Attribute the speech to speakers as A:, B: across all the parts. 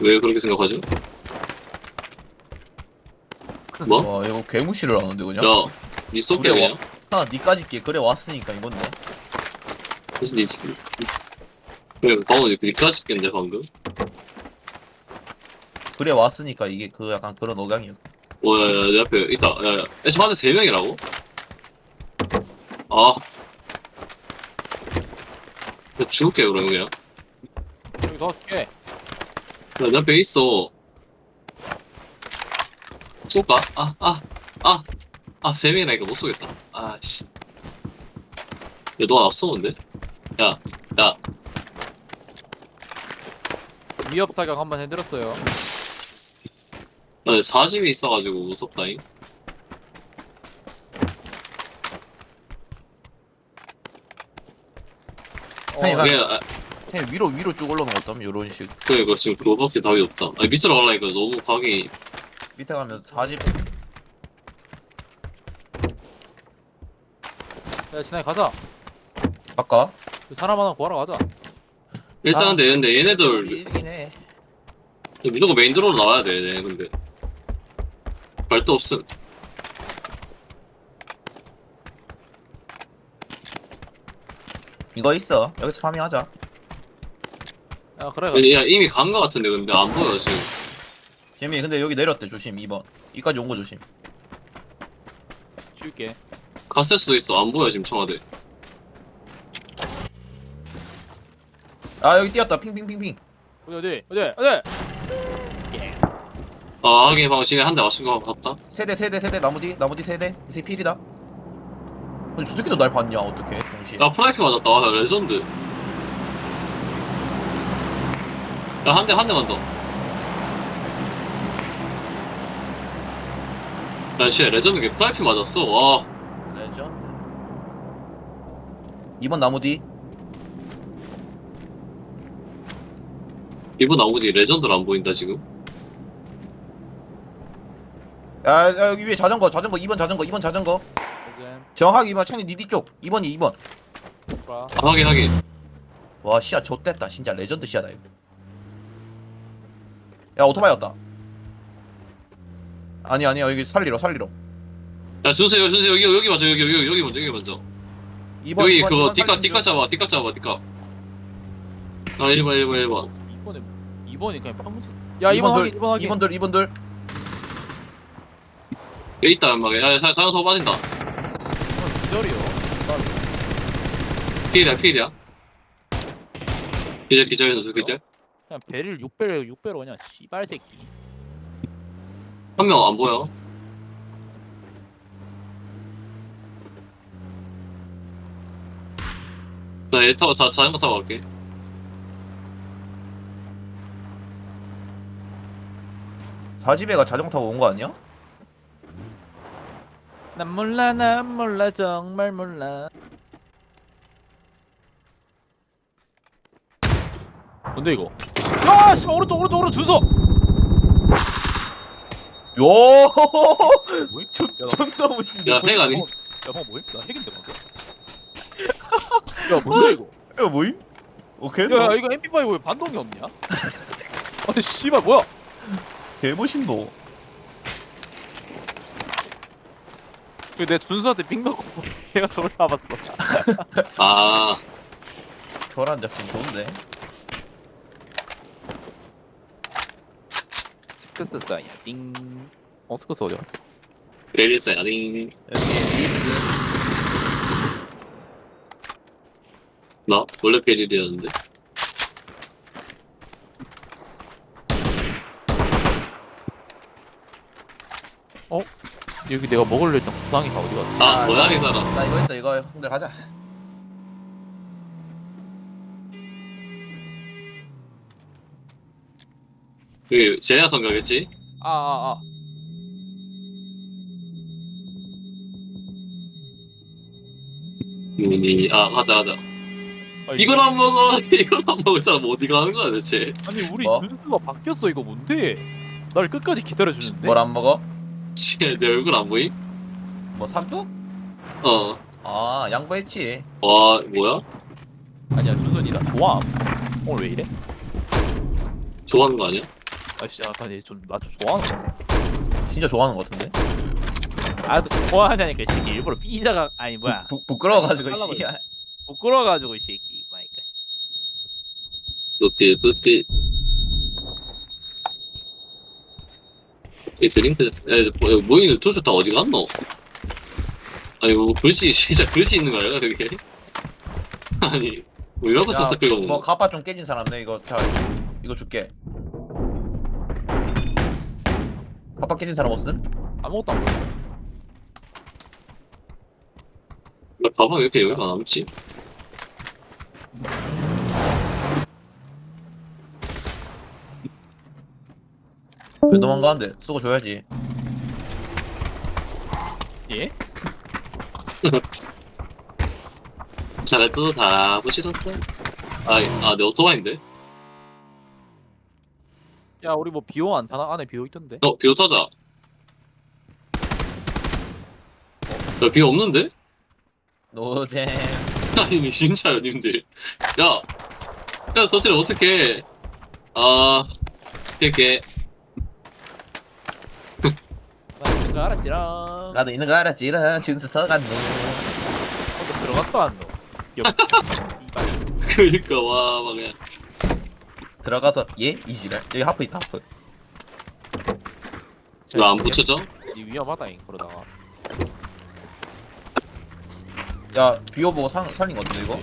A: 왜 그렇게 생각하죠? 뭐?
B: 와 이거 개무시를 하는데 그냥
A: 야, 니 쏠게
B: 그래,
A: 그냥.
B: 하 니까지 끼 그래 왔으니까 이건데
A: 그래서 니 쏠- 그래, 방금 니까지 깼는데 방금.
B: 그래 왔으니까 이게 그 약간 그런 억양이었어
A: 오, 야, 야, 내 앞에 있다. 야, 야. 애쉬 한대 세 명이라고? 아. 야, 죽을게, 그러면 그냥.
C: 여기 넣어줄게.
A: 앞에 있어. 쏠까? 아, 아, 아. 아, 세 명이라니까 못 쏘겠다. 아, 씨. 야, 너가 나 쏘는데? 야, 야.
C: 위협 사격 한번 해드렸어요.
A: 나 40이 있어가지고 무섭다잉.
C: 어,
B: 아니,
A: 그게, 아,
B: 그냥 위로 위로 쭉거 어떠면 요런 식
A: 그래, 이거 지금 그거밖에 답이 없다. 아니, 밑으로 가려니까 너무 각이.
B: 밑에 가면서 40
C: 야 진아이 가자.
B: 아까
C: 그 사람 하나 구하러 가자.
A: 일단
B: 아,
A: 근데, 근데 얘네들
B: 일긴 해
A: 무조건 메인 드로로 나와야 돼, 얘네 근데. 발도 없음.
B: 이거 있어 여기서 파밍하자
C: 야 그래.
A: 아니, 야, 이미 간 거 같은데, 근데 안 보여, 지금.
B: 재미 근데 여기 내렸대 조심 2번 이까지 온 거 조심
C: 줄게.
A: 갔을 수도 있어, 안 보여, 지금 청와대.
B: 아 여기 뛰었다 핑핑핑핑
C: 어디 어디 어디 어디.
A: 아, 하긴 방금 진에 한대 맞춘 거 같다.
B: 세대 세대 세대 나무 뒤 나무 뒤 세대 이새 필이다 아니 저 새끼도 날 봤냐 어떻게 동시에
A: 야, 프라이팬 맞았다. 와, 레전드. 야, 한 대, 한 대만 더. 야, 씨, 레전드 게 프라이팬 맞았어. 와.
B: 레전드 2번 나무 뒤
A: 이분 나오니 레전드를 안 보인다, 지금.
B: 야, 야 여기 위에 자전거 자전거 2번 자전거 2번 자전거. 정확하게 2번 창이 니디 쪽 2번이 2번
C: 봐.
A: 아, 확인, 확인.
B: 와 시야 좆됐다 진짜 레전드 시야다 이거 야 오토바이 왔다. 아니 아니야. 여기 살리러 살리러.
A: 야, 준수요, 준수 여기, 여기 먼저, 여기, 여기, 여기 먼저, 여기 먼저.
B: 2번
A: 여기
B: 2번,
A: 그거
B: 2번
A: 뒷가
B: 살리는
A: 뒷가
B: 중.
A: 잡아 뒷가 잡아 뒷가 아 1번 1번 1번.
C: 이번에 이번이 그냥 평균. 야 이번 확인 이번 확인.
B: 2번들 2번들.
A: 여기 있다 연막에 야 사- 사람 더 빠진다.
C: 이번 기절이요.
A: 필이야 필이야. 기절 기절해서 기절
C: 그냥 배를 6배로 6배로 그냥 씨발 새끼.
A: 한 명 안 보여 나일 타고 자, 자전거 타고 갈게
B: 사집애가 자전거 타고 온 거 아니야?
C: 난 몰라 난 몰라 정말 몰라. 뭔데 이거? 야, 씨 오른쪽 오른쪽 오른쪽 준서.
B: 요
C: 뭐야?
B: 존-
C: 야, 나-
B: 존나 멋있네
A: 야핵 아니?
C: 야, 방금 뭐해? 나 핵인데 방금. 야, 뭔데 이거?
B: 야 뭐임? 오케이
C: 야, 야, 이거 MP5 왜 반동이 없냐? 아니, 씨발 뭐야?
B: 개멋있노
C: 내 준수한테 빙 넣고 걔가 저걸 잡았어.
A: 아
B: 교란 작품 좋은데
C: 스크스 사이야. 띵. 어, 스크스 어디 갔어?
A: 레일리스 아니
B: 여기 리스
A: 나 원래 베릴이었는데
C: 여기 내가 먹으려 했던 구상이가 어디 갔지?
A: 아 고양이 살아
B: 나 이거 있어 이거 형들 가자
A: 여기 제야 성가겠지?
C: 아, 아, 아.
A: 음, 아 가자 가자
C: 아,
A: 이걸 안 먹어 이걸 안 먹을 사람 어디 가는 거야 대체
C: 아니 우리
B: 뭐?
C: 준수가 바뀌었어 이거 뭔데? 날 끝까지 기다려주는데?
B: 뭘 안 먹어?
A: 씨, 내 얼굴 안 보임?
B: 뭐 삼두?
A: 어.
B: 아 양보했지
A: 와, 뭐야?
C: 아니야 준선이다 좋아 오늘 왜 이래?
A: 좋아하는 거 아니야?
C: 아 진짜 약간 얘좀나좀 좋아하는 거 같아
B: 진짜 좋아하는 것 같은데?
C: 아또 좋아하냐니까 이 새끼. 일부러 삐자가 아니 뭐야.
B: 부, 부끄러워가지고
C: 하려고
B: 씨.
C: 부끄러워가지고 이 새끼 마이크
A: 뿌삐 뿌삐 이 드링크 에 뭐, 모잉을 도줬다. 어디 갔노? 아니 뭐 글씨 진짜 글씨 있는 거야 그게? 아니 뭐 이런 거 썼어 그거? 뭐뭐
B: 가빠 좀 깨진 사람네. 이거 자 이거 줄게 가빠 깨진 사람 없음?
C: 아무것도 안 보여
A: 가방 왜 이렇게 여기가 남지?
B: 왜 도망가는데 쓰고 줘야지
C: 예?
A: 잘해도 다 부시던데 아 아 내 오토바이인데?
C: 야 우리 뭐 비오 안 타나? 안에 비오 있던데.
A: 어 비오 사자. 야 비오 없는데?
B: 노잼.
A: 아니 진짜요 님들. 야! 야 서태리 어떡해? 아 이렇게.
C: 나 있는 거 알았지랑
B: 나도 있는 거 알았지라. 준수 서간 놈
C: 어, 들어갔다 안너
A: 그니까 와 막 그냥
B: 들어가서 예? 이지랄 여기 하프 있다 하프.
A: 왜안 붙여져?
C: 이 위험하다잉 그러다가.
B: 야 비오 보고 상, 살린 거 같은데 이거?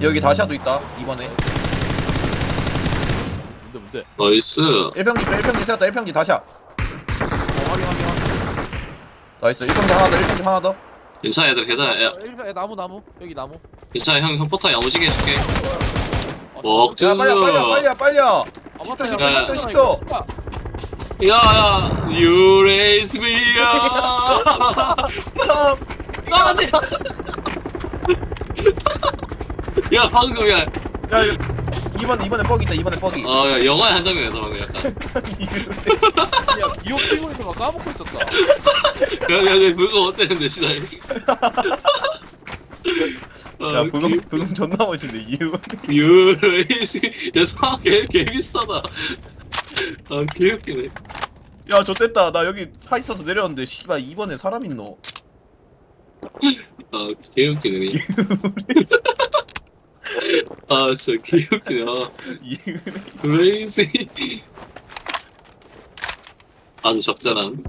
B: 여기 다시아도 있다 이번에.
C: 뭔데 뭔데?
A: 나이스.
B: 1평지 1평지 세웠다 1평지 다시아
C: 어 확인 확인 확인.
B: 나이스 1평지 하나 더 1평지 하나 더
A: 괜찮아 얘들 계단 야.
C: 어, 야, 나무 나무. 여기 나무.
A: 괜찮아 형, 형 포터 야무지게 해줄게.
C: 어,
B: 먹야 빨리 빨리 빨리 빨리
C: 아,
B: 10초,
C: 맞다,
B: 10초,
C: 야,
B: 10초,
C: 이거
B: 10초.
C: 뭐야?
A: 야야 You raise me up. 아 안돼. 야 방금 야,
B: 야 이번에 이번에 뻑이 있다 이번에 뻑이.
A: 어, 야 영화의 한 장면이다 방금 약간.
C: 야 비오 끼고 있는 거 까먹고 있었다.
A: 야야야 그거 어땠는데 시나이?
B: 야 부금 부금 존나 멋있네 이유.
A: me 야 상황 개, 개 비슷하다. 아 개 웃기네.
B: 야 좋됐다. 나 여기 타 있어서 내렸는데 씨발 이번에 사람 있노?
A: 아 개 웃기네 아 진짜 개웃기네 아
B: 이유
A: crazy. 아주 적절한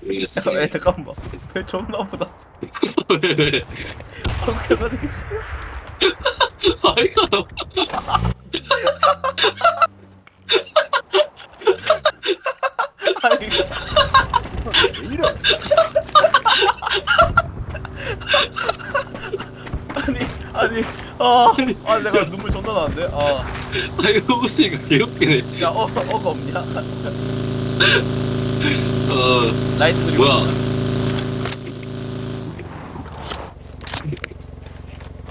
A: 모르겠어.
B: 야, 야 잠깐만. 배 존나 아프다.
A: 왜왜?
B: 아 그래가지고
A: 아이가 너
B: 아니.
C: 왜 이래?
B: 아니 아니 아, 아 내가 눈물 존나 나는데? 아야
A: 아 이거 웃으니까 개웃기네.
B: 어, 어가 없냐?
A: 어.
B: 라이트 그리고
A: 뭐야?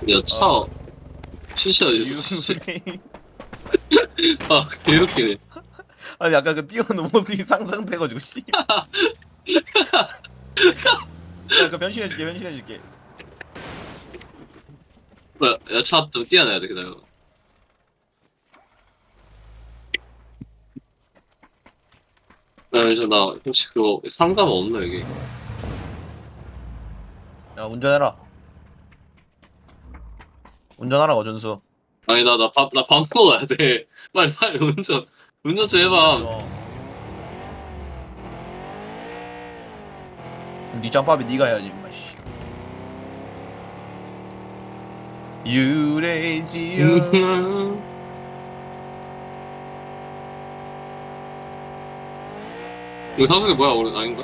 A: 야차.
B: 어.
A: 시시야 있어
B: 유레인
A: 아 개웃기네.
B: 아니 아까 그 뛰어오는 모습이 상상돼가지고 씨. 야 그 변신해줄게 변신해줄게
A: 뭐야 야 차 좀 뛰어내야 돼 기다려. 야 이제 나 혹시 그거 상담 없나 여기?
B: 야 운전해라. 운전하라고 준수.
A: 아니 나 나 밥 나 밥 먹어야 돼. 빨리 빨리 운전. 운전 좀 해봐.
B: 어. 니 짬밥이 니가 해야지 임마 씨 유레이지어
A: 이거 사석이 뭐야 오늘 아닌가?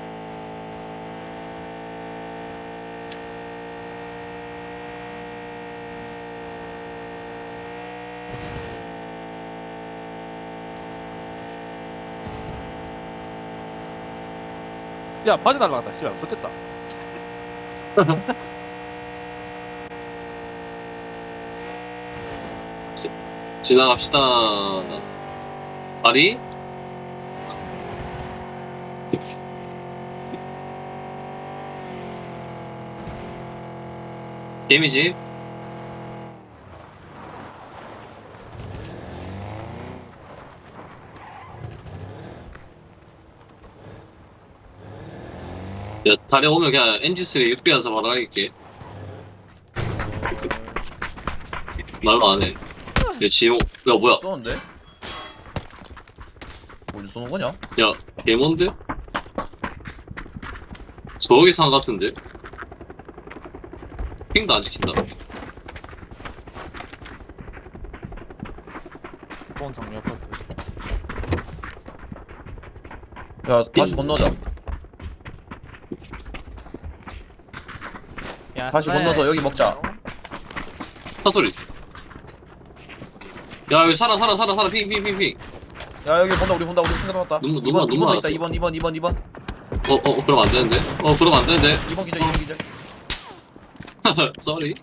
B: 야,
C: 바지 날라갔다. 씨발, 좋됐다.
A: 지나갑시다 아리 게임이 다리 오면 그냥 MG3 6배여서 바로 가릴게 말로 안해 야 지용 야 뭐야
B: 쏘는데? 어디 쏘는 거냐?
A: 야, 개몬드? 저기 상 같은데? 핑도 안 지킨다.
C: 좋은 장미 아파트.
B: 야 다시 건너자
C: 야,
B: 다시
C: 쌀.
B: 건너서 여기 먹자.
A: 사소리. 야, 여기 살아, 살아, 살아, 살아, 핑, 핑, 핑, 핑.
B: 야 여기 본다 우리 본다 우리 생각났다
A: 눈-
B: 2번
A: 눈만-
B: 2번
A: 눈만
B: 더 있다
A: 나왔어.
B: 2번 2번 2번 2번
A: 어, 어, 그럼 안 되는데? 어, 그럼 안 되는데?
B: 2번 기절 2번 기절
A: 쏘리.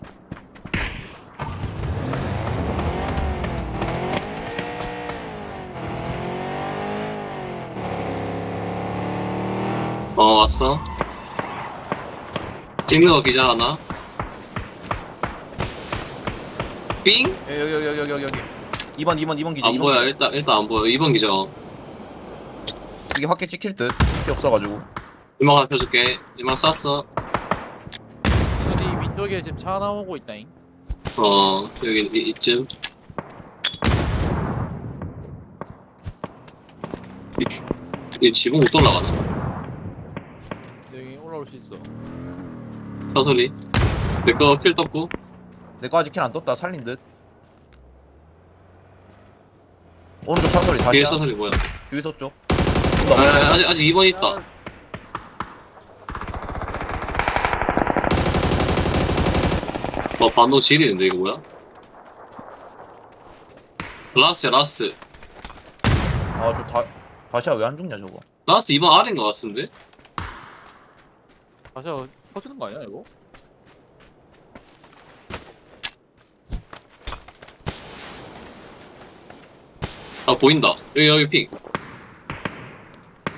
A: 어, 왔어. 찍는 거 기자 하나? 삥?
B: 예, 여기 여기 여기 여기 여기 여기 2번 2번 2번 기절
A: 안
B: 2번
A: 보여
B: 기절.
A: 일단 일단 안 보여 2번 기자
B: 이게 확실히 찍힐 듯 밖에 없어가지고
A: 이만 하나 펴줄게 이만 쐈어
C: 여기 위쪽에 지금 차 나오고 있다잉.
A: 어 여기 이, 이쯤 이, 이 지붕 못 올라가나
C: 여기 올라올 수 있어.
A: 사소리 내거 킬 떴고.
B: 내거 아직 킬안 떴다. 살린 듯. 오른쪽 차소리
A: 뒤에
B: 다시야?
A: 사소리 뭐야?
B: 유희소 쪽
A: 아, 아직 아직 2번 있다. 어 반동 지리는데 이거 뭐야? 라스야 라스.
B: 아저 다 다시야 왜 안 죽냐 저거?
A: 라스 2번 아래인 것 같은데?
C: 다시 퍼주는 거 아니야, 이거?
A: 아 보인다. 여기 여기 핑.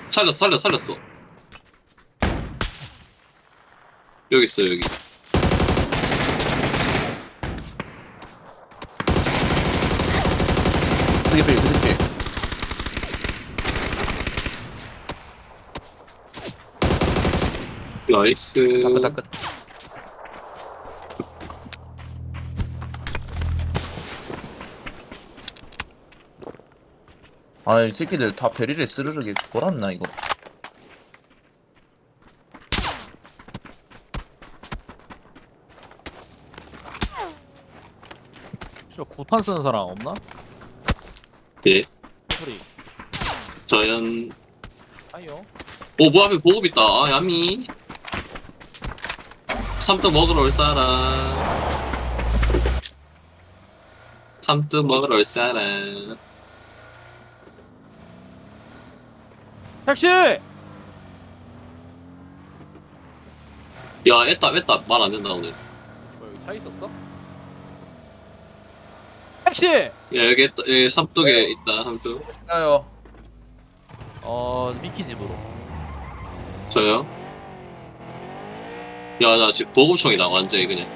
A: 살렸어 살렸어 살렸어. 여기 있어 여기
B: 그게 필 그게 필
A: 나이스.
B: 다끝 다끝 아이 새끼들 다 베리를 스르르게 돌았나 이거?
C: 저 구탄 쓰는 사람 없나?
A: 예.
C: 소리.
A: 자연.
C: 아니요.
A: 오 뭐 앞에 보급 있다. 아 야미 삼뚝 먹으러 올 사람 삼뚝 먹으러 올 사람
C: 택시!
A: 야 애따 애따 말 안 된다 오늘
C: 뭐 여기 차 있었어? 택시!
A: 야 여기 애따 여기 삼뚝에 있다 삼뚝
B: 야요
C: 어 미키 집으로.
A: 저요? 야 나 지금 보급총이다 완전히 그냥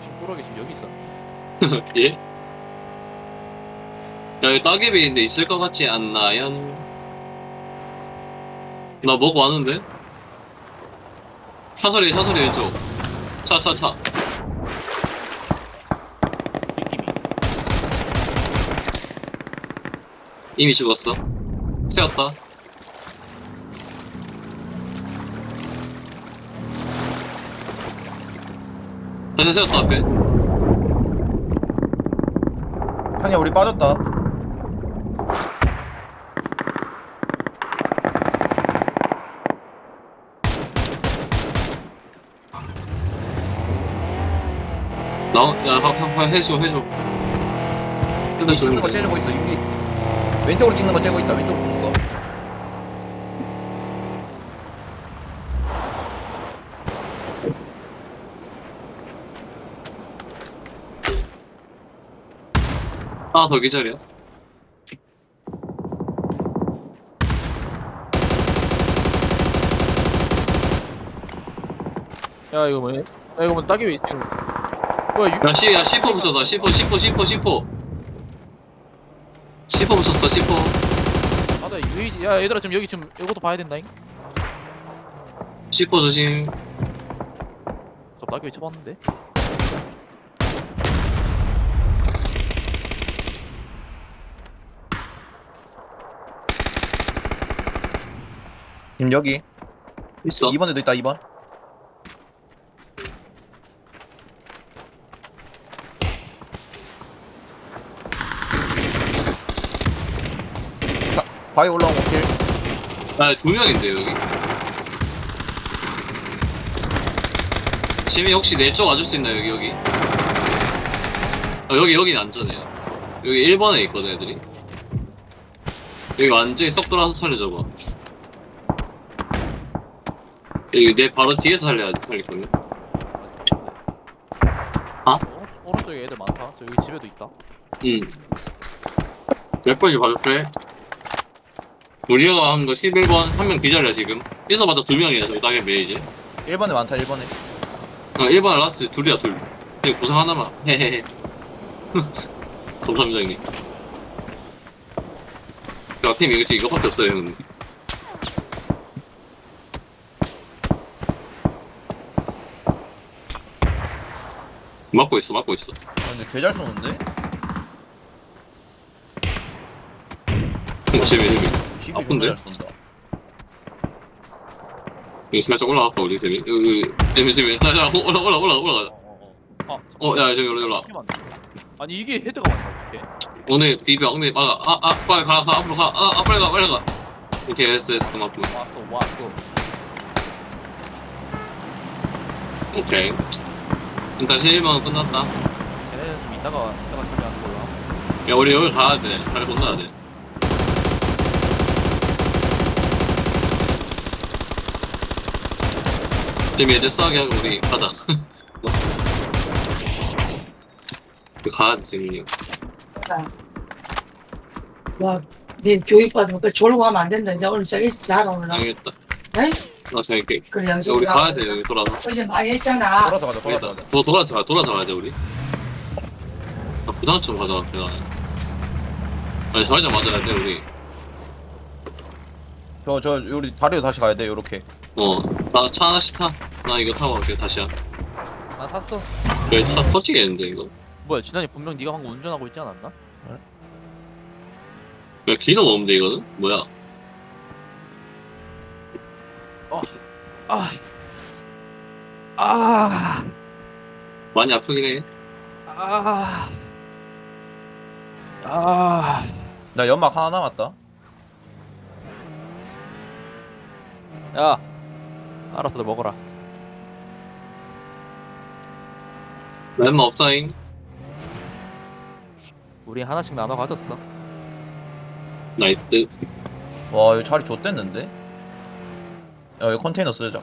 C: 지금 꾸러기 지금 여기 있어.
A: 예? 야, 여기 따개비 있는데 있을 것 같지 않나요? 나 먹고 왔는데? 차소리, 차소리 왼쪽. 차, 차, 차.
C: 느낌이.
A: 이미 죽었어. 세웠다. 전체 세웠어 앞에
B: 아니야 우리 빠졌다.
A: 나야 해줘 해줘.
B: 찍는 거 저기 째고 있어 여기. 왼쪽으로 찍는 거 째고 있다 왼쪽.
A: 하나 더 기절이야
C: 야 이거 뭐야? 야 이거 뭐 따기 왜 있지? 뭐야 유...
A: 야, 시, 야, C4 붙였다. C4, C4, C4, C4. C4 붙였어, C4.
C: 아나 유이 야 얘들아 지금 여기 지금 이것도 봐야 된다잉.
A: C4 조심.
C: 저 따기 왜 쳐봤는데?
B: 지금 여기
A: 있어.
B: 2번에도 있다 2번 바, 바위 올라온 거 킬.
A: 아, 두 명인데, 여기. 지미 혹시 내 쪽 와줄 수 있나, 여기, 여기? 어, 여기, 여긴 안전해요. 여기 1번에 있거든, 애들이. 여기 완전히 썩 돌아서 살려줘봐. 여기 내 바로 뒤에서 살려야 살릴거든.
C: 오른- 오른쪽에 애들 많다. 저 여기 집에도 있다.
A: 응. 몇 번이 봐줄래? 우리가 한 거 11번 한 명 기다려 지금 있어봤자 두 명이야 저기 땅에 매 이제
B: 1번에 많다 1번에
A: 어 1번 라스트 둘이야 둘 그냥 구상 하나만 헤헤헤 감사합니다 형님 야팀 이거 지금 이거밖에 없어요 형님 막고 있어 막고 있어
B: 아, 근데 개잘 쏘는데?
A: 어, 재미 재미
B: 시비
A: 아픈데?
B: 존나 잘 쏜다
A: 여기 살짝 올라갔다 우리 재미 여기 재미 재미 자, 자, 올라 올라 올라 올라
C: 어 어 어. 아.
A: 어, 야, 저기 올라, 올라.
C: 아니 이게 헤드가 맞나 어떻게?
A: 오늘 비벼 엉덩이 막아 아, 아 빨리 가, 가 앞으로 가 아, 아 빨리 가 빨리 가 오케이 됐어 됐어 고맙고
C: 왔어 왔어.
A: 오케이 일단 1번 끝났다
C: 걔네는 좀 이따가 이따가 준비하는 걸로. 하고.
A: 야 우리 여기 가야 돼 빨리 건너야 돼 재미 애들 싸게 하고 우리 가자 그 가야 돼 재민이
D: 와, 네 교육받으면 그 졸고 하면 안 된다. 이제 오늘 저기 잘 오늘.
A: 알겠다
D: 네?
A: 나 재밌게
D: 그래.
A: 우리 가야 돼 여기 돌아서
D: 어제 많이 했잖아.
B: 돌아서 가자 돌아서 가자
A: 도, 돌아서 가 돌아서 가야 돼 우리 아, 부산 좀 가자 내가 아니 사회자 맞아야 돼 우리
B: 저, 저, 우리 다리로 다시 가야 돼, 요렇게.
A: 어나 차 하나씩 타 나 이거 타고 갈게 다시야
C: 나 탔어.
A: 여기 차 터지겠는데 이거
C: 뭐야 지난이 분명 네가 방금 운전하고 있지 않았나?
A: 야 기름 없는데 이거는? 뭐야
C: 아. 아.
A: 많이 아프긴 해
C: 아. 아.
B: 나 연막 하나 남았다.
C: 야. 알아서들 먹어라.
A: 나 얼마 없사잉
C: 우리 하나씩 나눠 가졌어.
A: 나이스
B: 와, 여기 자리 좆됐는데? 야, 여기 컨테이너 쓰자.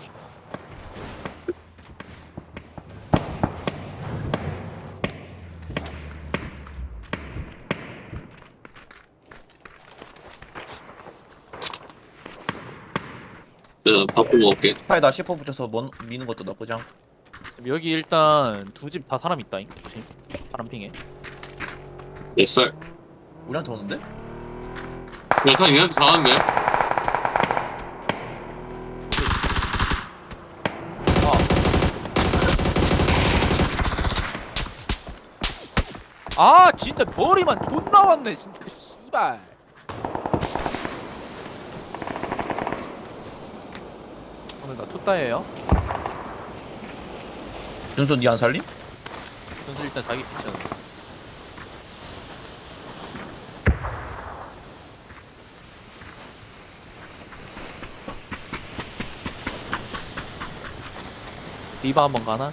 A: 내가 밥좀 먹을게
B: 차에다 10호 붙여서 먼, 미는 것도 나쁘지 않고.
C: 지금 여기 일단 두 집 다 사람 있다잉. 조심. 사람 핑해.
A: 몇 살
B: 우리한테 오는데?
A: 야 사람 얘한테 잘하는데
C: 아 진짜 머리만 존나 왔네 진짜 씨발. 오늘 나 투따예요.
B: 준수 니 안 살림?
C: 전수 일단 자기 피치는. 디바 한번 가나?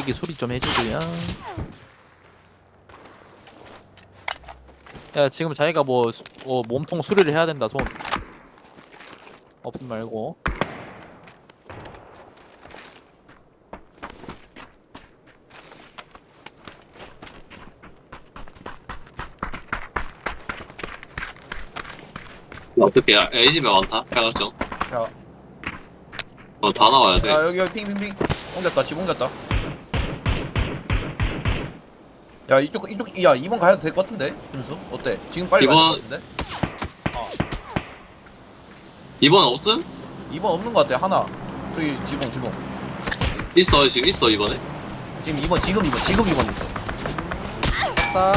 C: 뚝배기 수리 좀 해주고요. 야 지금 자기가 뭐, 수- 뭐 몸통 수리를 해야 된다 손. 없음 말고.
A: 어떻게 야, 이 집에 많다. 빨갛죠?
B: 야,
A: 어, 다 나와야 돼.
B: 야 여기 여기 핑핑핑 옮겼다 집 옮겼다 야 이쪽 이쪽 야 2번 가야 될 것 같은데 준수 어때 지금 빨리 가야
A: 이번-
B: 될것 같은데
A: 이번 없음?
B: 2번 없는 것 같아 하나 저기 지붕 지붕
A: 있어, 지금 있어, 이번에.
B: 지금 2번 지금 2번 지금 2번 있어
C: 아,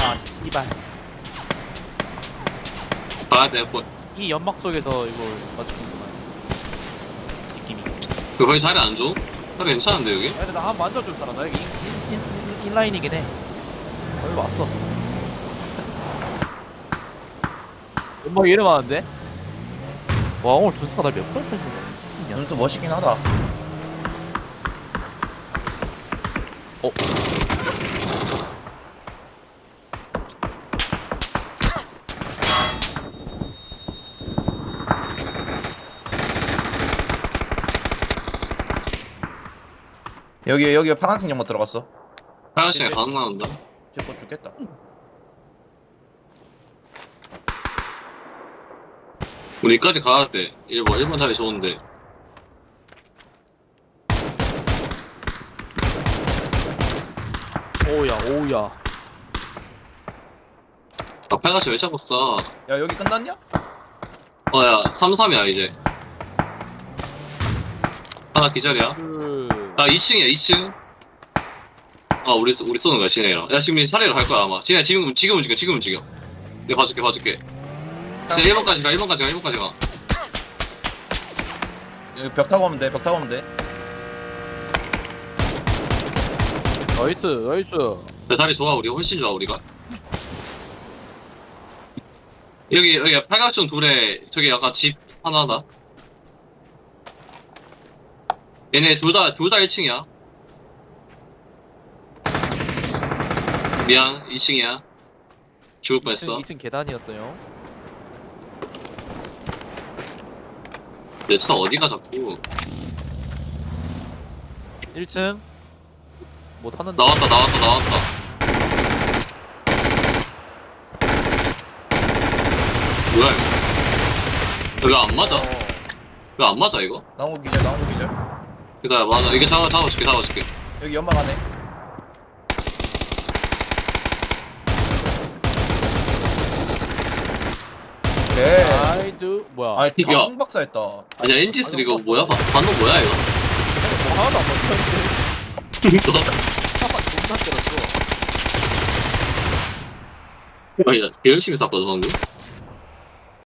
C: 아 씨발.
A: 가야 돼, 뭐.
C: 이 연막 속에서 이걸 맞추는구만. 지킴이.
A: 그 거기 자리 안 줘? 자리 괜찮은데, 여기?
C: 야, 근데 나한번 만져줄 사람. 나 여기 인, 인, 인, 인라인이긴 해. 여기 왔어. 연막 이래 많은데? 와 오늘 준수가 날 몇 번 쏘는 거야?
B: 준수 멋있긴 하다
C: 어?
B: 여기 여기 파란색 연막 들어갔어
A: 빨간 시간에 가능 나온다.
B: 제거 죽겠다
A: 우리까지 가야 돼. 1번, 1번 자리 좋은데.
C: 오우야 오우야.
A: 아, 빨간시 왜 자꾸 써?
B: 야 여기 끝났냐?
A: 어, 야, 3-3이야, 이제. 하나 기절이야.
C: 그...
A: 아, 2층이야, 2층. 아, 우리, 쏘- 우리 쏘는 거야, 진해랑. 야, 지금 차례로 갈 거야, 아마. 진해, 지금, 지금 움직여, 지금 움직여. 내가 봐줄게, 봐줄게. 진짜 1번까지 가, 1번까지 가, 1번까지 가.
B: 여기 벽 타고 오면 돼 벽 타고 오면 돼
C: 나이스 나이스.
A: 내 자리 좋아, 우리. 훨씬 좋아, 우리가. 여기, 여기, 팔각정 둘에, 저기 약간 집 하나다. 얘네 둘 다, 둘 다 1층이야. 미안, 2층이야. 죽을 뻔했어.
C: 2층, 2층 계단이었어요.
A: 내 차 어디가 자꾸.
C: 1층. 뭐 타는
A: 나왔다, 나왔다, 나왔다. 뭐야, 이거? 이거 안 맞아? 이거 안 맞아, 이거?
B: 나무 기절 나무 기절
A: 기다려, 맞아. 이게 잡아, 잡아줄게, 잡아줄게.
B: 여기 연막 안에 네.
C: 아이드 뭐야?
B: 아니
A: 야.
B: 다 홍박사했다
A: 아니야, 엔지스 이거 뭐야? 반- 반동 뭐야, 이거?
C: 뭐 하나도 안 맞췄는데. 차만 존나 때렸어.
A: 아니, 개 열심히 쐈거든, 방금.